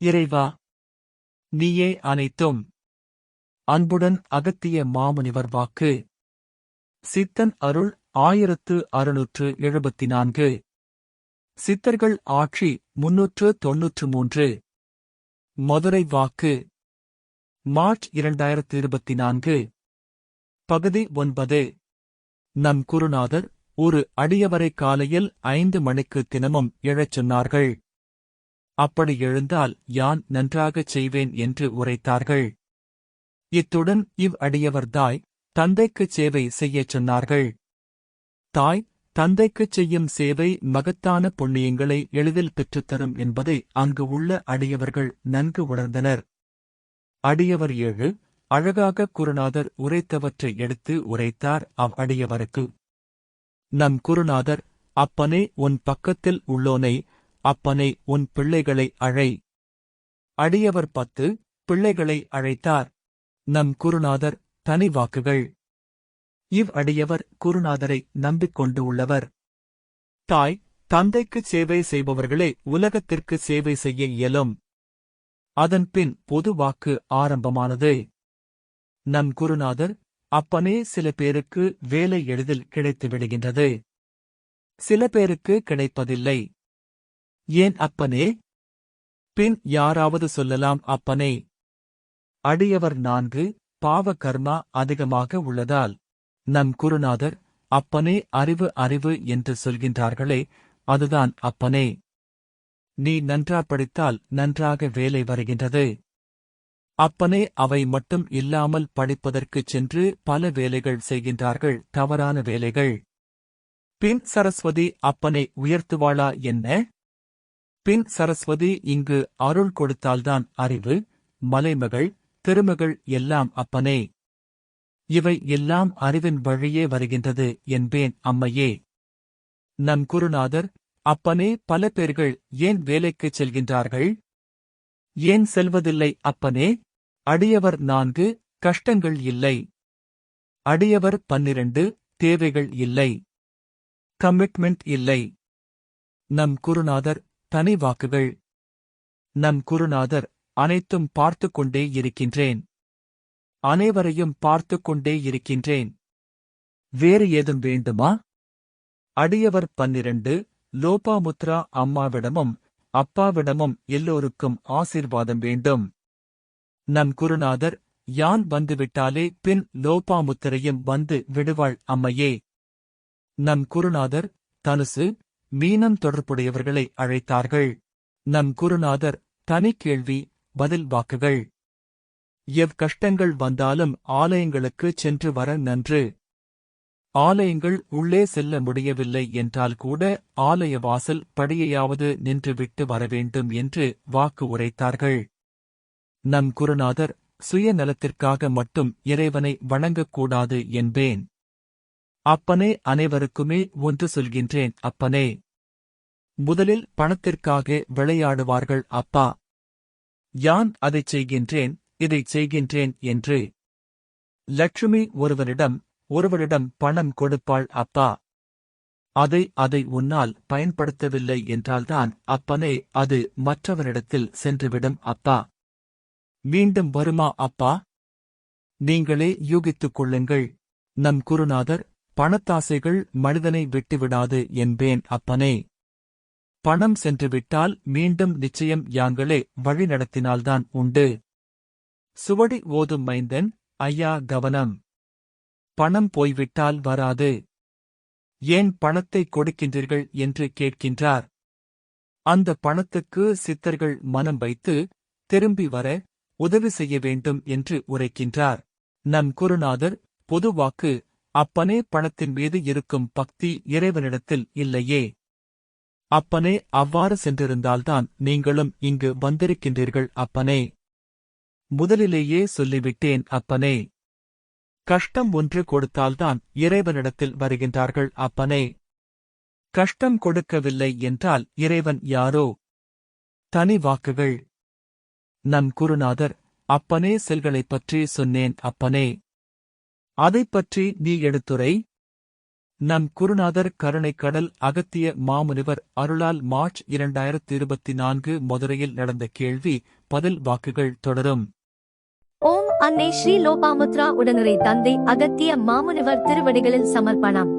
இறைவா நீயே அனைத்தும். அன்புடன் அகத்திய மாமுனிவர் வாக்கு. சித்தன் அருள் ஆயிரத்து அறுநூற்று எழுபத்தி நான்கு சித்தர்கள் ஆட்சி முன்னூற்று தொன்னூற்று மூன்று. மதுரை வாக்கு. மார்ச் இரண்டாயிரத்து இருபத்தி நான்கு பகுதி ஒன்பது. நம் குருநாதர் ஒரு அடியவரை காலையில் ஐந்து மணிக்கு தினமும் எழச் சொன்னார்கள். அப்படி எழுந்தால் யான் நன்றாகச் செய்வேன் என்று உரைத்தார்கள். இத்துடன் இவ் அடியவர்தாய் தந்தைக்குச் சேவை செய்யச் சொன்னார்கள். தாய் தந்தைக்குச் செய்யும் சேவை மகத்தான புண்ணியங்களை எளிதில் பெற்றுத்தரும் என்பதை அங்கு உள்ள அடியவர்கள் நன்கு உணர்ந்தனர். அடியவர் ஏழு அழகாக குருநாதர் உரைத்தவற்றை எடுத்து உரைத்தார் அவ் அடியவருக்கு. நம் குருநாதர் அப்பனே உன் பக்கத்தில் உள்ளோனை அப்பனை உன் பிள்ளைகளை அழை. அடியவர் பத்து பிள்ளைகளை அழைத்தார். நம் குருநாதர் தனி வாக்குகள். இவ் அடியவர் குருநாதரை நம்பிக்கொண்டு உள்ளவர். தாய் தந்தைக்குச் சேவை செய்பவர்களே உலகத்திற்கு சேவை செய்ய இயலும். அதன்பின் பொது வாக்கு ஆரம்பமானது. நம் குருநாதர் அப்பனே சில பேருக்கு வேலை எளிதில் கிடைத்து விடுகின்றது. சில பேருக்கு கிடைப்பதில்லை. ஏன் அப்பனே? பின் யாராவது சொல்லலாம் அப்பனே அடியவர் நான்கு பாவ கர்மா அதிகமாக உள்ளதால் நம் குருநாதர் அப்பனே அறிவு அறிவு என்று சொல்கின்றார்களே அதுதான் அப்பனே. நீ நன்றா படித்தால் நன்றாக வேலை வருகின்றது. அப்பனே அவை மட்டும் இல்லாமல் படிப்பதற்குச் சென்று பல வேலைகள் செய்கின்றார்கள் தவறான வேலைகள். பின் சரஸ்வதி அப்பனை உயர்த்துவாளா என்ன? பின் சரஸ்வதி இங்கு அருள் கொடுத்தால்தான் அறிவு மலைமகள் திருமகள் எல்லாம் அப்பனே. இவை எல்லாம் அறிவின் வழியே வருகின்றது என்பேன் அம்மையே. நம் குருநாதர் அப்பனே பல பேர்கள் ஏன் வேலைக்குச் செல்கின்றார்கள்? ஏன் செல்வதில்லை அப்பனே? அடியவர் நான்கு கஷ்டங்கள் இல்லை. அடியவர் பன்னிரண்டு தேவைகள் இல்லை. கமிட்மெண்ட் இல்லை. நம் குருநாதர் தனி வாக்குகள். நம் குருநாதர் அனைத்தும் பார்த்துக் கொண்டே இருக்கின்றேன். அனைவரையும் பார்த்துக் கொண்டே இருக்கின்றேன். வேறு ஏதும் வேண்டுமா? அடியவர் பன்னிரண்டு லோபாமுத்ரா அம்மாவிடமும் அப்பாவிடமும் எல்லோருக்கும் ஆசீர்வாதம் வேண்டும். நம் குருநாதர் யான் வந்துவிட்டாலே பின் லோபாமுத்திரையும் வந்து விடுவாள் அம்மையே. நம் குருநாதர் தனுசு மீனம் தொடர்புடையவர்களை அழைத்தார்கள். நம் குருநாதர் தனி கேள்வி பதில் வாக்குகள். எவ் கஷ்டங்கள் வந்தாலும் ஆலயங்களுக்குச் சென்று வர நன்று. ஆலயங்கள் உள்ளே செல்ல முடியவில்லை என்றால் கூட ஆலய வாசல் படியையாவது நின்றுவிட்டு வரவேண்டும் என்று வாக்கு உரைத்தார்கள். நம் குருநாதர் சுயநலத்திற்காக மட்டும் இறைவனை வணங்கக்கூடாது என்பேன். அப்பனே அனைவருக்குமே ஒன்று சொல்கின்றேன் அப்பனே. முதலில் பணத்திற்காக விளையாடுவார்கள் அப்பா. யான் அதைச் செய்கின்றேன் இதைச் செய்கின்றேன் என்று. லட்சுமி ஒருவரிடம் ஒருவரிடம் பணம் கொடுப்பாள் அப்பா. அதை அதை உன்னால் பயன்படுத்தவில்லை என்றால்தான் அப்பனே அது மற்றவரிடத்தில் சென்றுவிடும் அப்பா. மீண்டும் வருமா அப்பா? நீங்களே யூகித்துக் கொள்ளுங்கள். நம் குருநாதர் பணத்தாசைகள் மனிதனை விட்டுவிடாது என்பேன் அப்பனே. பணம் சென்றுவிட்டால் மீண்டும் நிச்சயம் யாங்களே வழிநடத்தினால்தான் உண்டு. சுவடி ஓதும் மைந்தன் ஐயா கவனம். பணம் போய்விட்டால் வராது. ஏன் பணத்தை கொடுக்கின்றீர்கள்? என்று கேட்கின்றார். அந்த பணத்துக்கு சித்தர்கள் மனம் வைத்து திரும்பி வர உதவி செய்ய வேண்டும் என்று உரைக்கின்றார். நம் குருநாதர் பொதுவாக்கு அப்பனே பணத்தின் மீது இருக்கும் பக்தி இறைவனிடத்தில் இல்லையே. அப்பனே அவ்வாறு சென்றிருந்தால்தான் நீங்களும் இங்கு வந்திருக்கின்றீர்கள் அப்பனே. முதலிலேயே சொல்லிவிட்டேன் அப்பனே. கஷ்டம் ஒன்று கொடுத்தால்தான் இறைவனிடத்தில் வருகின்றார்கள் அப்பனே. கஷ்டம் கொடுக்கவில்லை என்றால் இறைவன் யாரோ? தனி வாக்குகள். நம் குருநாதர் அப்பனே செல்களைப் பற்றி சொன்னேன் அப்பனே. அதைப் பற்றி நீ எடுத்துரை. நம் குருநாதர் கருணைக்கடல் அகத்திய மாமுனிவர் அருளால் மார்ச் இரண்டாயிரத்தி இருபத்தி நான்கு மதுரையில் நடந்த கேள்வி பதில் வாக்குகள் தொடரும். ஓம் அன்னை ஸ்ரீ லோபாமுத்ரா உடனரை தந்தை அகத்திய மாமுனிவர் திருவடிகளில் சமர்ப்பணம்.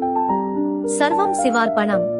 சர்வம் சிவார்ப்பணம்.